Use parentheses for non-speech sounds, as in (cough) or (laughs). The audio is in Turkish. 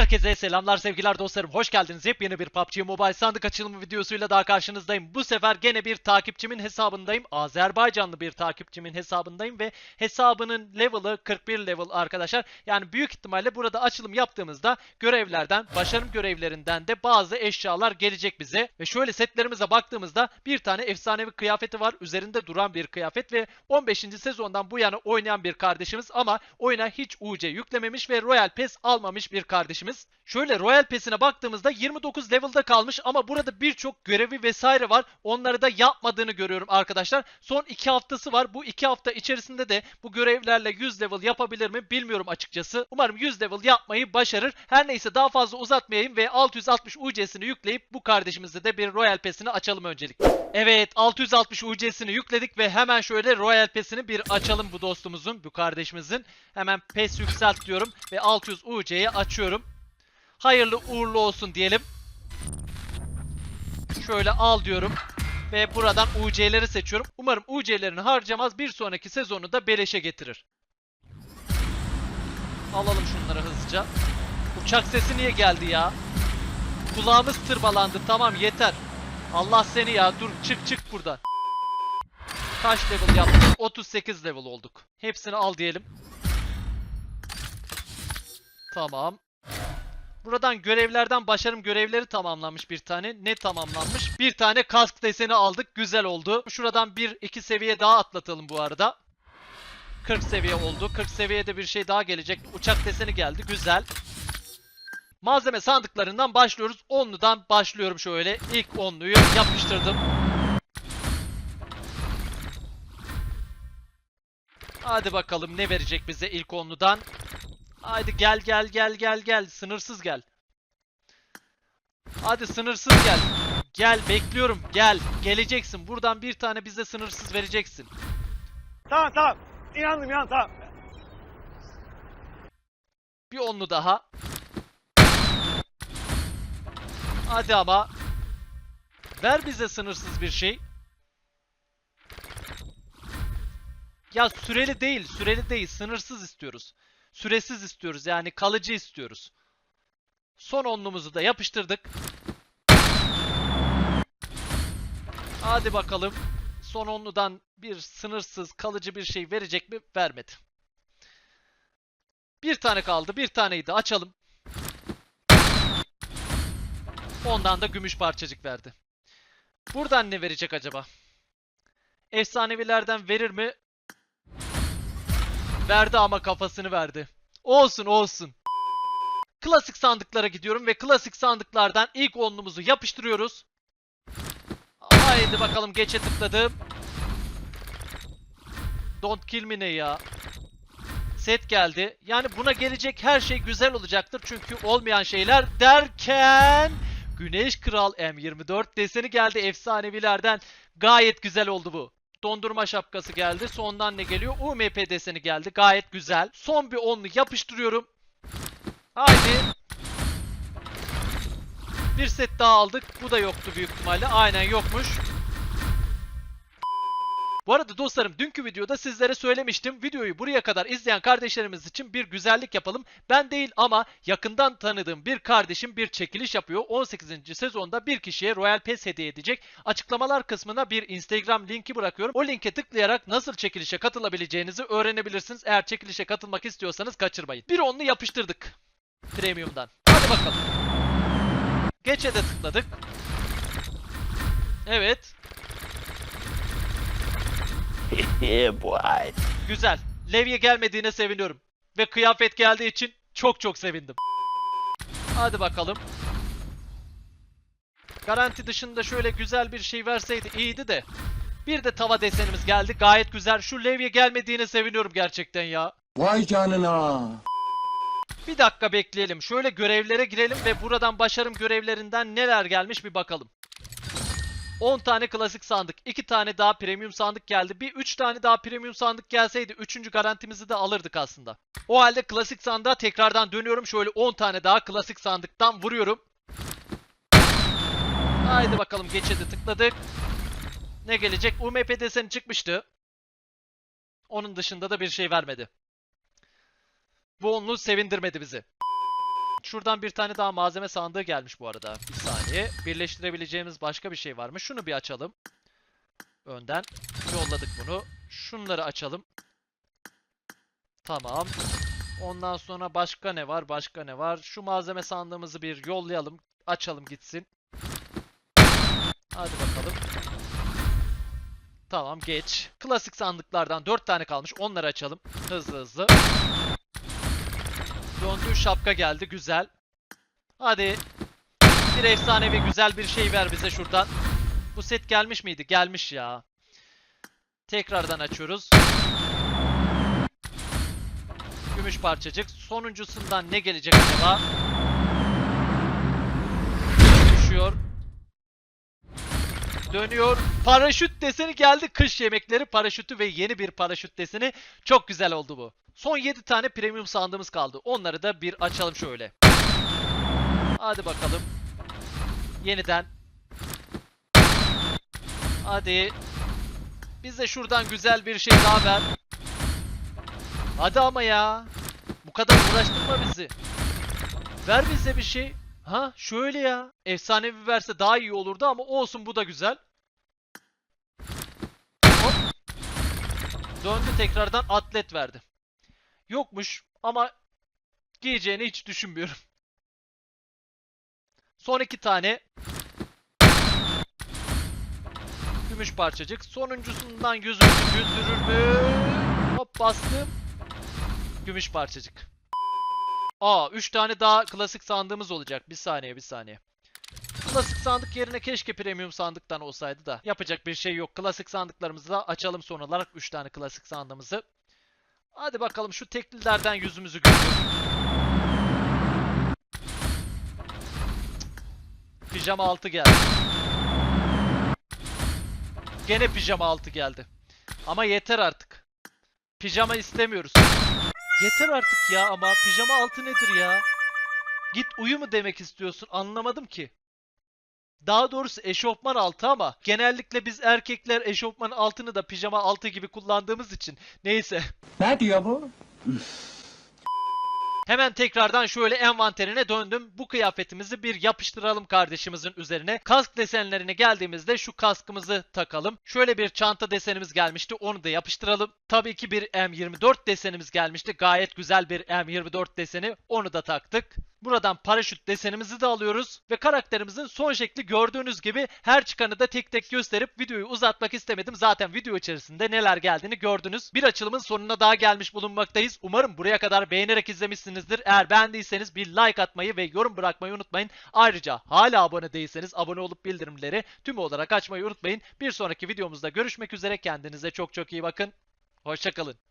Herkese selamlar sevgiler dostlarım hoş geldiniz. Yepyeni bir PUBG Mobile sandık açılımı videosuyla daha karşınızdayım. Bu sefer gene bir takipçimin hesabındayım. Azerbaycanlı bir takipçimin hesabındayım ve hesabının level'ı 41 level arkadaşlar. Yani büyük ihtimalle burada açılım yaptığımızda görevlerden, başarım görevlerinden de bazı eşyalar gelecek bize. Ve şöyle setlerimize baktığımızda bir tane efsanevi kıyafeti var. Üzerinde duran bir kıyafet ve 15. sezondan bu yana oynayan bir kardeşimiz ama oyuna hiç UC yüklememiş ve Royal Pass almamış bir kardeşimiz. Şöyle Royal Pass'ine baktığımızda 29 level'da kalmış ama burada birçok görevi vesaire var. Onları da yapmadığını görüyorum arkadaşlar. Son 2 haftası var. Bu 2 hafta içerisinde de bu görevlerle 100 level yapabilir mi bilmiyorum açıkçası. Umarım 100 level yapmayı başarır. Her neyse daha fazla uzatmayayım ve 660 UC'sini yükleyip bu kardeşimize de bir Royal Pass'ini açalım öncelikle. Evet 660 UC'sini yükledik ve hemen şöyle Royal Pass'ini bir açalım bu dostumuzun, bu kardeşimizin. Hemen PES yükselt diyorum ve 600 UC'yi açıyorum. Hayırlı uğurlu olsun diyelim. Şöyle al diyorum. Ve buradan UC'leri seçiyorum. Umarım UC'lerini harcamaz bir sonraki sezonu da beleşe getirir. Alalım şunları hızlıca. Uçak sesi niye geldi ya? Kulağımız tırmalandı. Tamam yeter. Allah seni ya. Dur çık çık buradan. Kaç level yaptık? 38 level olduk. Hepsini al diyelim. Tamam. Buradan görevlerden başarım görevleri tamamlanmış bir tane. Ne tamamlanmış? Bir tane kask deseni aldık. Güzel oldu. Şuradan bir iki seviye daha atlatalım bu arada. 40 seviye oldu. 40 seviyede bir şey daha gelecek. Uçak deseni geldi. Güzel. Malzeme sandıklarından başlıyoruz. Onludan başlıyorum şöyle. İlk onluyu yapıştırdım. Hadi bakalım ne verecek bize ilk onludan. Haydi gel gel gel gel gel. Sınırsız gel. Hadi sınırsız gel. Gel bekliyorum gel. Geleceksin. Buradan bir tane bize sınırsız vereceksin. Tamam tamam. İnandım inan tamam. Bir onlu daha. Hadi ama. Ver bize sınırsız bir şey. Ya süreli değil, süreli değil. Sınırsız istiyoruz. Süresiz istiyoruz yani kalıcı istiyoruz. Son onlumuzu da yapıştırdık. Hadi bakalım. Son onludan bir sınırsız kalıcı bir şey verecek mi? Vermedi. Bir tane kaldı. Bir taneyi de açalım. Ondan da gümüş parçacık verdi. Buradan ne verecek acaba? Efsanevilerden verir mi? Verdi ama kafasını verdi. Olsun olsun. Klasik sandıklara gidiyorum ve klasik sandıklardan ilk onlumuzu yapıştırıyoruz. Haydi bakalım geçe tıkladım. Don't kill me ne ya? Set geldi. Yani buna gelecek her şey güzel olacaktır. Çünkü olmayan şeyler derken... Güneş Kral M24 deseni geldi efsanevilerden. Gayet güzel oldu bu. Dondurma şapkası geldi. Sondan ne geliyor? UMP deseni geldi. Gayet güzel. Son bir onlu yapıştırıyorum. Haydi. Bir set daha aldık. Bu da yoktu büyük ihtimalle. Aynen yokmuş. Bu arada dostlarım dünkü videoda sizlere söylemiştim. Videoyu buraya kadar izleyen kardeşlerimiz için bir güzellik yapalım. Ben değil ama yakından tanıdığım bir kardeşim bir çekiliş yapıyor. 18. sezonda bir kişiye Royal Pass hediye edecek. Açıklamalar kısmına bir Instagram linki bırakıyorum. O linke tıklayarak nasıl çekilişe katılabileceğinizi öğrenebilirsiniz. Eğer çekilişe katılmak istiyorsanız kaçırmayın. Bir onlu yapıştırdık. Premium'dan. Hadi bakalım. Geçe de tıkladık. Evet. (laughs) boy. Güzel. Levye gelmediğine seviniyorum. Ve kıyafet geldiği için çok çok sevindim. Hadi bakalım. Garanti dışında şöyle güzel bir şey verseydi iyiydi de. Bir de tava desenimiz geldi. Gayet güzel. Şu levye gelmediğine seviniyorum gerçekten ya. Vay canına. Bir dakika bekleyelim. Şöyle görevlere girelim ve buradan başarım görevlerinden neler gelmiş bir bakalım. 10 tane klasik sandık, 2 tane daha premium sandık geldi. Bir 3 tane daha premium sandık gelseydi 3. garantimizi de alırdık aslında. O halde klasik sandığa tekrardan dönüyorum. Şöyle 10 tane daha klasik sandıktan vuruyorum. Haydi bakalım geçede tıkladık. Ne gelecek? UMP deseni çıkmıştı. Onun dışında da bir şey vermedi. Bu onlu sevindirmedi bizi. Şuradan bir tane daha malzeme sandığı gelmiş bu arada. Bir saniye. Birleştirebileceğimiz başka bir şey var mı? Şunu bir açalım. Önden yolladık bunu. Şunları açalım. Tamam. Ondan sonra başka ne var? Başka ne var? Şu malzeme sandığımızı bir yollayalım. Açalım gitsin. Hadi bakalım. Tamam geç. Klasik sandıklardan 4 tane kalmış. Onları açalım. Hızlı hızlı. Döndüğü şapka geldi. Güzel. Hadi. Bir efsanevi güzel bir şey ver bize şuradan. Bu set gelmiş miydi? Gelmiş ya. Tekrardan açıyoruz. Gümüş parçacık. Sonuncusundan ne gelecek acaba? Dönüyor. Paraşüt deseni geldi. Kış yemekleri paraşütü ve yeni bir paraşüt deseni. Çok güzel oldu bu. Son 7 tane premium sandığımız kaldı. Onları da bir açalım şöyle. Hadi bakalım. Yeniden. Hadi. Bize şuradan güzel bir şey daha ver. Hadi ama ya. Bu kadar uğraştırma bizi. Ver bize bir şey. Ha şöyle ya. Efsanevi verse daha iyi olurdu ama olsun bu da güzel. Hop. Döndü tekrardan atlet verdi. Yokmuş ama giyeceğini hiç düşünmüyorum. Son iki tane. Gümüş parçacık. Sonuncusundan yüzümüzü güldürür mü? Hop bastım. Gümüş parçacık. Aa 3 tane daha klasik sandığımız olacak. Bir saniye bir saniye. Klasik sandık yerine keşke premium sandıktan olsaydı da. Yapacak bir şey yok. Klasik sandıklarımızı da açalım son olarak 3 tane klasik sandığımızı. Hadi bakalım şu teklilerden yüzümüzü güldür. Pijama altı geldi. Gene pijama altı geldi. Ama yeter artık. Pijama istemiyoruz. Yeter artık ya ama pijama altı nedir ya? Git uyu mu demek istiyorsun? Anlamadım ki. Daha doğrusu eşofman altı ama genellikle biz erkekler eşofman altını da pijama altı gibi kullandığımız için neyse. Ne diyor bu? (laughs) Hemen tekrardan şöyle envanterine döndüm. Bu kıyafetimizi bir yapıştıralım kardeşimizin üzerine. Kask desenlerine geldiğimizde şu kaskımızı takalım. Şöyle bir çanta desenimiz gelmişti. Onu da yapıştıralım. Tabii ki bir M24 desenimiz gelmişti. Gayet güzel bir M24 deseni. Onu da taktık. Buradan paraşüt desenimizi de alıyoruz. Ve karakterimizin son şekli gördüğünüz gibi her çıkanı da tek tek gösterip videoyu uzatmak istemedim. Zaten video içerisinde neler geldiğini gördünüz. Bir açılımın sonuna daha gelmiş bulunmaktayız. Umarım buraya kadar beğenerek izlemişsinizdir. Eğer beğendiyseniz bir like atmayı ve yorum bırakmayı unutmayın. Ayrıca hala abone değilseniz abone olup bildirimleri tüm olarak açmayı unutmayın. Bir sonraki videomuzda görüşmek üzere. Kendinize çok çok iyi bakın. Hoşçakalın.